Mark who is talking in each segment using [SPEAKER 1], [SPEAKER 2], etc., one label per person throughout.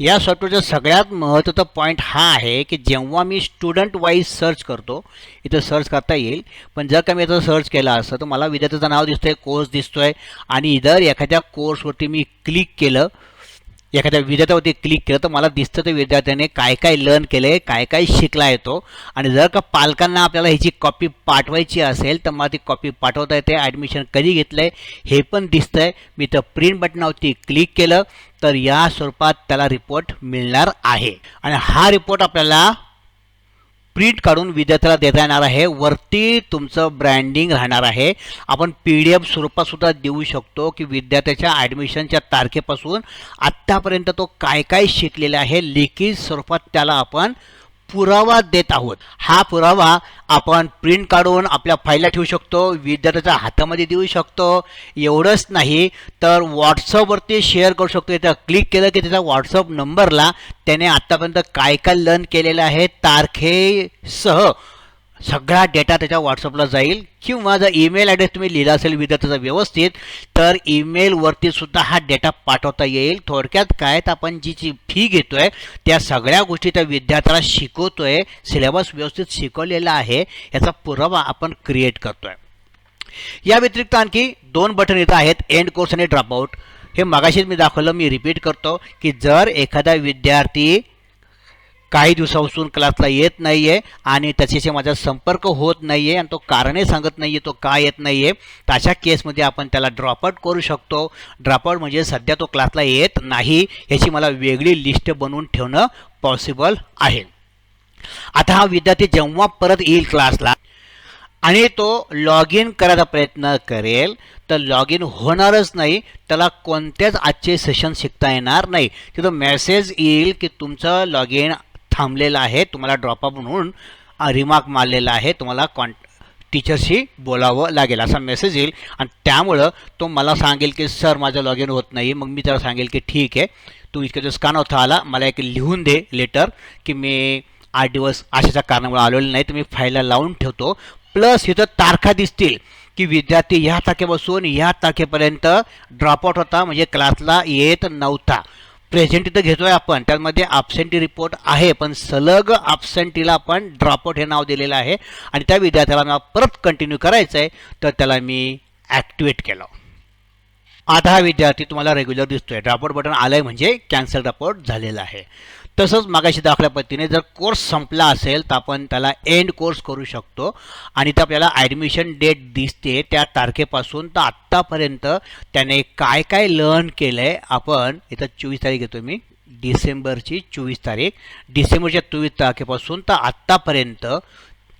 [SPEAKER 1] या सॉफ्टवेअरचा सगळ्यात महत्त्वाचा पॉईंट हा आहे की जेव्हा मी स्टुडंट वाईज सर्च करतो इथं सर्च करता येईल. पण जर का मी याचा सर्च केलं असतं तर मला विद्यार्थ्याचं नाव दिसतंय कोर्स दिसतोय. आणि जर एखाद्या कोर्सवरती मी क्लिक केलं एखाद्या विद्यार्थ्यावरती क्लिक केलं तर मला दिसतं ते विद्यार्थ्याने काय काय लर्न केलं आहे काय काय शिकला येतो आणि जर का पालकांना आपल्याला ह्याची कॉपी पाठवायची असेल तर मला ती कॉपी पाठवता येते. ॲडमिशन कधी घेतलं आहे हे पण दिसतं आहे मी तर प्रिंट बटनावरती क्लिक केलं तर या स्वरूपात त्याला रिपोर्ट मिळणार आहे. आणि हा रिपोर्ट आपल्याला प्रिंट काढून विद्यार्थ्याला देता येणार आहे. वरती तुमचं ब्रँडिंग राहणार आहे. आपण पी डी एफ स्वरूपातसुद्धा देऊ शकतो की विद्यार्थ्याच्या ॲडमिशनच्या तारखेपासून आत्तापर्यंत तो काय काय शिकलेला आहे लिखित स्वरूपात त्याला आपण पुरावा देत आहोत. हा पुरावा आपण प्रिंट काढून आपल्या फाईलला ठेवू शकतो विद्यार्थ्याच्या हातामध्ये देऊ शकतो. एवढंच नाही तर व्हॉट्सअपवरती शेअर करू शकतो. इथं क्लिक केलं की त्याचा व्हॉट्सअप नंबरला त्याने आत्तापर्यंत काय काय लर्न केलेलं आहे तारखेसह सगळा डेटा त्याच्या व्हॉट्सअपला जाईल किंवा जर ईमेल ॲड्रेस तुम्ही लिहिला असेल विद्यार्थ्याचा व्यवस्थित तर ईमेलवरती सुद्धा हा डेटा पाठवता येईल. थोडक्यात काय तर आपण जी जी फी घेतो आहे त्या सगळ्या गोष्टी त्या विद्यार्थ्याला आहे सिलेबस व्यवस्थित शिकवलेला आहे याचा पुरावा आपण क्रिएट करतो आहे या व्यतिरिक्त आणखी दोन बटन इथं आहेत एंड कोर्स आणि ड्रॉपआउट हे मगाशीच मी दाखवलं मी रिपीट करतो की जर एखादा विद्यार्थी काही दिवसापासून क्लासला येत नाही आहे आणि त्याच्याशी माझा संपर्क होत नाही आहे आणि तो कारणे सांगत नाही आहे तो का येत नाही आहे तर अशा केसमध्ये आपण त्याला ड्रॉपआउट करू शकतो. ड्रॉपआउट म्हणजे सध्या तो क्लासला येत नाही याची मला वेगळी लिस्ट बनवून ठेवणं पॉसिबल आहे. आता हा विद्यार्थी जेव्हा परत येईल क्लासला आणि तो लॉग इन करायचा प्रयत्न करेल तर लॉग इन होणारच नाही. त्याला कोणत्याच आजचे सेशन शिकता येणार नाही. तिथं मेसेज येईल की तुमचं लॉग इन थांबलेलं आहे तुम्हाला ड्रॉपअप म्हणून रिमार्क मारलेला आहे तुम्हाला कॉन टीचरशी बोलावं लागेल असा मेसेज येईल. आणि त्यामुळं तो मला सांगेल की सर माझं लॉग इन होत नाही. मग मी त्याला सांगेल की ठीक आहे तू इतके दिवस का नव्हता आला? मला एक लिहून दे लेटर की मी आठ दिवस अशाच्या कारणामुळे आलेलो नाही तर मी फाईलला लावून ठेवतो. प्लस इथं तारखा दिसतील की विद्यार्थी ह्या तारखेपासून ह्या तारखेपर्यंत ड्रॉपआउट होता म्हणजे क्लासला येत नव्हता. प्रेझेंट इथं घेतोय आपण. त्यामध्ये absentee रिपोर्ट आहे पण सलग absenteeला आपण ड्रॉपआउट हे नाव दिलेलं आहे. आणि त्या विद्यार्थ्याला मला परत कंटिन्यू करायचं आहे तर त्याला मी ॲक्टिवेट केलं. आता हा विद्यार्थी तुम्हाला रेग्युलर दिसतोय. ड्रॉपआउट बटन आलं आहे म्हणजे कॅन्सल ड्रॉपआउट झालेलं आहे. तसंच मागाशी दाखल्या पद्धतीने जर कोर्स संपला असेल तर आपण त्याला एंड कोर्स करू शकतो. आणि तर आपल्याला ॲडमिशन डेट दिसते त्या तारखेपासून तर आत्तापर्यंत त्याने काय काय लर्न केलं आहे आपण इथं चोवीस तारीख घेतो मी. डिसेंबरची चोवीस तारीख. डिसेंबरच्या चोवीस तारखेपासून तर आत्तापर्यंत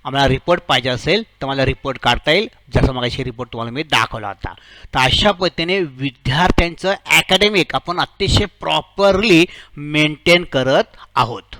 [SPEAKER 1] आम्हाला रिपोर्ट पाहिजे असेल तर मला रिपोर्ट काढता येईल. जसं मगाशी रिपोर्ट तुम्हाला मी दाखवला होता. तर अशा पद्धतीने विद्यार्थ्यांचं ॲकॅडमिक आपण अतिशय प्रॉपरली मेंटेन करत आहोत.